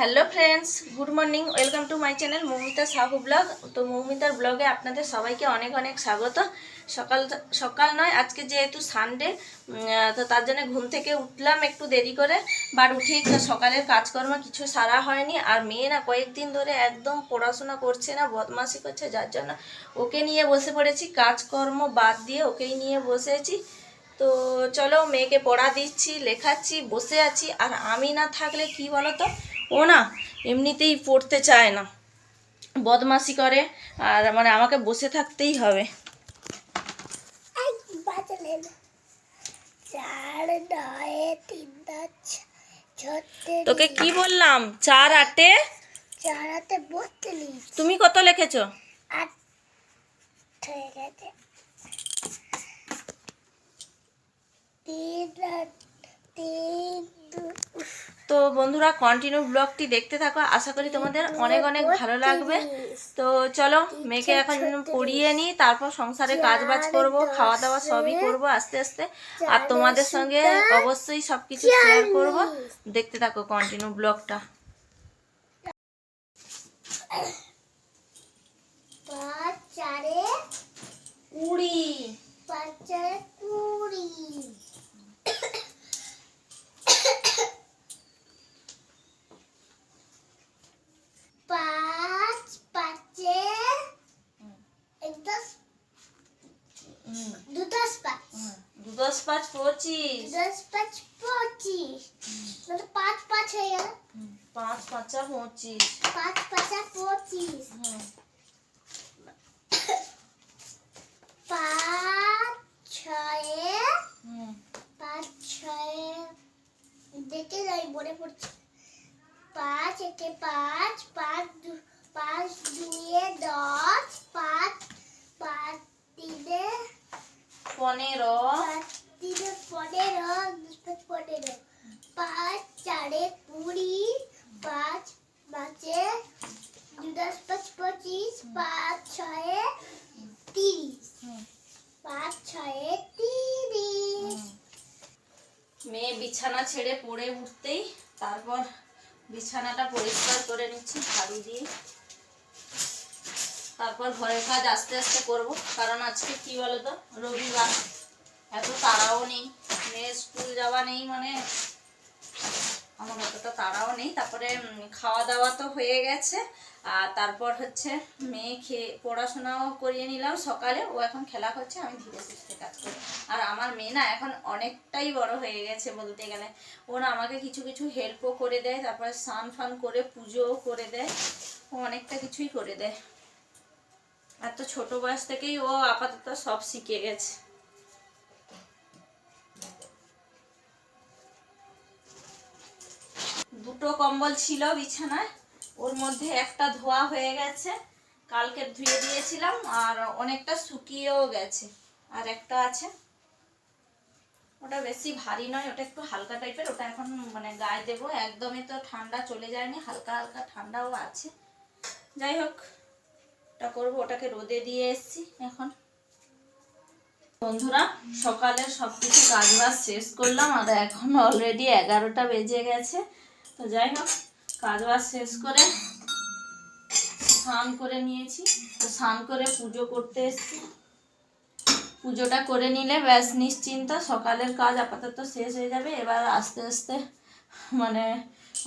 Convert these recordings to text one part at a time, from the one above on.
Hello friends, good morning, welcome to my channel Moumita Sahu vlog. তো মৌমিতার ব্লগে আপনাদের সবাইকে অনেক অনেক স্বাগত। সকাল সকাল নয়, আজকে যেহেতু সানডে তো তার জন্য ঘুম থেকে উঠলাম একটু দেরি করে বাট উঠেই সকালের কাজকর্ম কিছু সারা হয়নি। আর মেয়ে না কয়েকদিন ধরে একদম পড়াশোনা করছে না, বদমাশি করছে, যার জন্য ওকে নিয়ে বসে পড়েছি। কাজকর্ম বাদ দিয়ে ওকেই নিয়ে বসেছি। তো চলো মেয়েকে পড়া দিচ্ছি, লেখাচ্ছি, বসে আছি। আর আমি না থাকলে কি বলো তো ও না এমনিতেই পড়তে চায় না। বদমাশি করে আর মানে আমাকে বসে থাকতেই হবে। তোকে কি বললাম? চার আটে? চার হাতে বত্রিশ। তুমি কত লিখেছো? আট হয়ে গেছে। তিন আট, তো বন্ধুরা কন্টিনিউ ব্লগটি দেখতে থাকো। আশা করি তোমাদের অনেক অনেক ভালো লাগবে। তো চলো মেয়েকে এখন পড়িয়ে নিই তারপর সংসারে কাজ বাজ করব খাওয়া দাওয়া সবই করব আস্তে আস্তে। আর তোমাদের সঙ্গে অবশ্যই সব কিছু শেয়ার করব। দেখতে থাকো কন্টিনিউ ব্লগটা কুড়ি। কুড়ি পাঁচ পাঁচে এক দশ দু দশ পাঁচ দু দশ পাঁচ পঁচিশ। দশ পাঁচ পঁচিশ। মানে পাঁচ পাঁচ হয়ে গেল। পাঁচ পাঁচা পঁচিশ। পাঁচ পাঁচা পঁচিশ। পাঁচ ছয়ে পাঁচ ছয়ে দেখে যাই মনে পড়ছে। পাঁচ একে পাঁচ পাঁচ পাঁচ দুয়ে দশ পাঁচ পাঁচ তিনে পনেরো। পনেরো পনেরো। পাঁচ চারে কুড়ি, পাঁচ পাঁচে দশ পাঁচ পঁচিশ, পাঁচ ছয়ে তিরিশ, পাঁচ ছয়ে তিরিশ। মেয়ে বিছানা ছেড়ে পড়ে উঠতেই তারপর বিছানাটা পরিষ্কার করে নিচ্ছি ঝাড়ু দিয়ে। তারপর ঘরের কাজ আস্তে আস্তে করব, কারণ আজকে কি বলতো? রবিবার, এত তাড়াও নেই। মেয়ে স্কুল যাওয়া নেই মানে আমার অতটা তাড়াও নেই। তারপরে খাওয়া দাওয়া তো হয়ে গেছে। আর তারপর হচ্ছে মেয়ে খেয়ে, পড়াশোনাও করিয়ে নিলাম সকালে। ও এখন খেলা করছে, আমি ধীরে সুস্থে কাজ করি। আর আমার মেয়ে না এখন অনেকটাই বড় হয়ে গেছে বলতে গেলে। ও না আমাকে কিছু কিছু হেল্পও করে দেয়, তারপরে স্নান ফান করে, পুজোও করে দেয়। ও অনেকটা কিছুই করে দেয়। আর তো ছোট বয়স থেকেই ও আপাতত সব শিখে গেছে। দুটো কম্বল ছিল বিছানায়, ওর মধ্যে একটা ধোয়া হয়ে গেছে, কালকে ধুয়ে দিয়েছিলাম, আর অনেকটা শুকিয়েও গেছে, আর একটা আছে। ওটা বেশি ভারী নয়, ওটা একটু হালকা টাইপের, ওটা এখন মানে গায়ে দেবো, একদমই তো ঠান্ডা চলে যায়নি, হালকা হালকা ঠান্ডাও আছে। যাই হোক, ওটা করব, ওটাকে রোদে দিয়ে এসছি এখন। বন্ধুরা সকালে সব কিছু কাজ বাজ শেষ করলাম, আর এখন অলরেডি এগারোটা বেজে গেছে। তো যাই হোক কাজ বাজ শেষ করে স্নান করে নিয়েছি। তো স্নান করে পুজো করতে এসেছি। পুজোটা করে নিলে ব্যাস নিশ্চিন্ত, সকালের কাজ আপাতত শেষ হয়ে যাবে। এবার আস্তে আস্তে মানে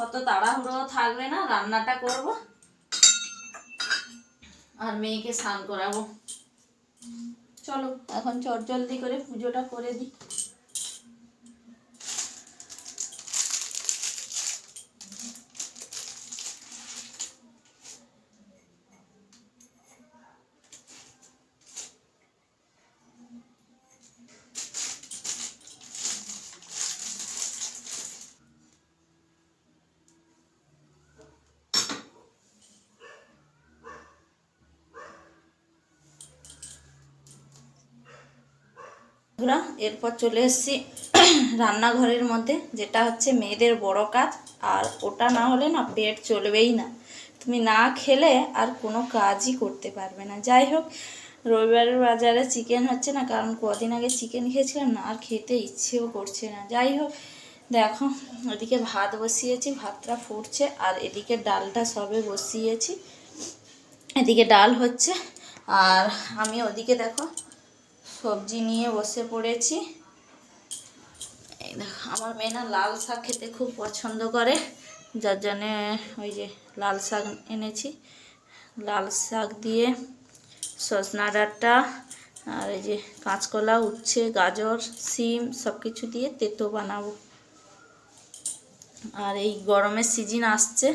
অত তাড়াহুড়ো থাকবে না, রান্নাটা করব আর মেয়েকে স্নান করাবো। চলো, এখন চট জলদি করে পুজোটা করে দিই। বন্ধুরা, এরপর চলে এসেছি রান্নাঘরের মধ্যে, যেটা হচ্ছে মেয়েদের বড় কাজ, আর ওটা না হলে না পেট চলবেই না। তুমি না খেলে আর কোনো কাজই করতে পারবে না। যাই হোক, রবিবারের বাজারে চিকেন হচ্ছে না, কারণ কদিন আগে চিকেন খেয়েছিলাম, না আর খেতে ইচ্ছেও করছে না। যাই হোক, দেখো, ওদিকে ভাত বসিয়েছি, ভাতটা ফুটছে, আর এদিকে ডালটা সবে বসিয়েছি। এদিকে ডাল হচ্ছে, আর আমি ওদিকে দেখো সবজি নিয়ে বসে পড়েছি। আমার মেয়ে না লাল শাক খেতে খুব পছন্দ করে, যার জন্যে ওই যে লাল শাক এনেছি। লাল শাক দিয়ে সজনা ডাঁটা, আর এই যে কাঁচকলা, উচ্ছে, গাজর, সিম সব কিছু দিয়ে তেতো বানাবো। আর এই গরমের সিজন আসছে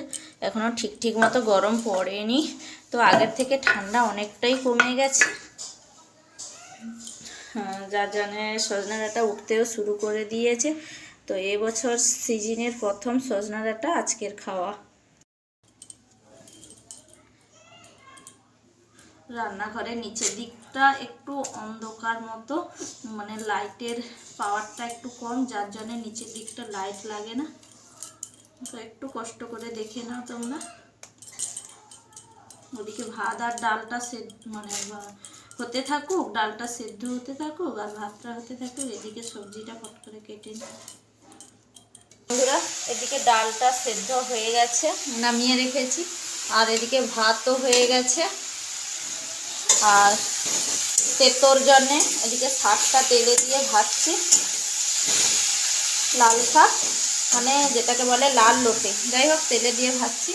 এখনও ঠিক ঠিক মতো গরম পড়েনি, তো আগের থেকে ঠান্ডা অনেকটাই কমে গেছে। যার জন্যে সজনা ডাঁটা উঠতেও শুরু করে দিয়েছে। তো এবছর সিজনের প্রথম সজনা ডাঁটা আজকের খাওয়া। রান্নাঘরের নিচের দিকটা একটু অন্ধকার মতো মানে লাইটের পাওয়ারটা একটু কম, যার জন্য নিচের দিকটা লাইট লাগে না। তো একটু কষ্ট করে দেখে নাও তোমরা। ওদিকে ভাত আর ডালটা সে মানে হতে থাকুক, ডালটা সেদ্ধ হতে থাকুক আর ভাতটা হতে থাকুক, এদিকে সবজিটা ফট করে কেটে নিই। বন্ধুরা, এদিকে ডালটা সেদ্ধ হয়ে গেছে, নামিয়ে রেখেছি। আর এদিকে ভাতও হয়ে গেছে। আর তেতোর জন্যে এদিকে শাকটা তেলে দিয়ে ভাজছি। লাল শাক মানে যেটাকে বলে লাল লোটে। যাই হোক, তেলে দিয়ে ভাজছি।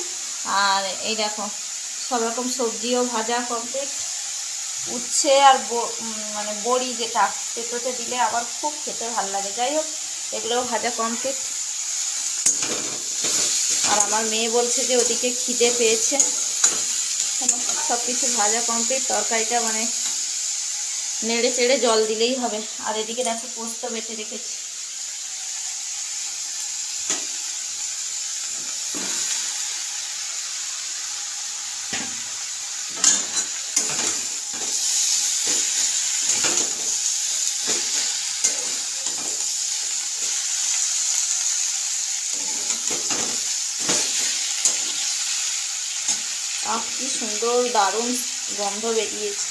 আর এই দেখো, সব রকম সবজিও ভাজা কমপ্লিট উচ্ছে আর মানে বড়ি যেটা, পেঁপেতে দিলে আবার খুব খেতে ভালো লাগে। যাই হোক এগুলোও ভাজা কমপ্লিট আর আমার মেয়ে বলছে যে ওদিকে খিদে পেয়েছে। সব কিছু ভাজা কমপ্লিট তরকারিটা মানে নেড়ে চেড়ে জল দিলেই হবে। আর এদিকে দেখো পোস্ত বেটে রেখেছি। আহ, কি সুন্দর দারুণ গন্ধ বেরিয়েছে।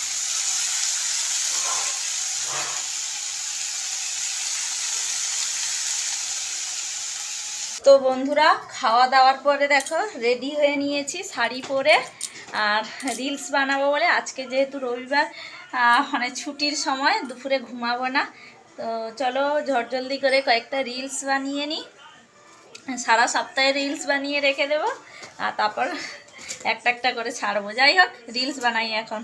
তো বন্ধুরা, খাওয়া দাওয়ার পরে দেখো রেডি হয়ে নিয়েছি শাড়ি পরে, আর রিলস বানাবো বলে। আজকে যেহেতু রবিবার মানে ছুটির সময়, দুপুরে ঘুমাবো না। তো চলো ঝটজলদি করে কয়েকটা রিলস বানিয়ে নিই। সারা সপ্তাহে রিলস বানিয়ে রেখে দেবো। আর তারপর একটা একটা করে ছাড়বো। যাই হোক রিলস বানাই এখন।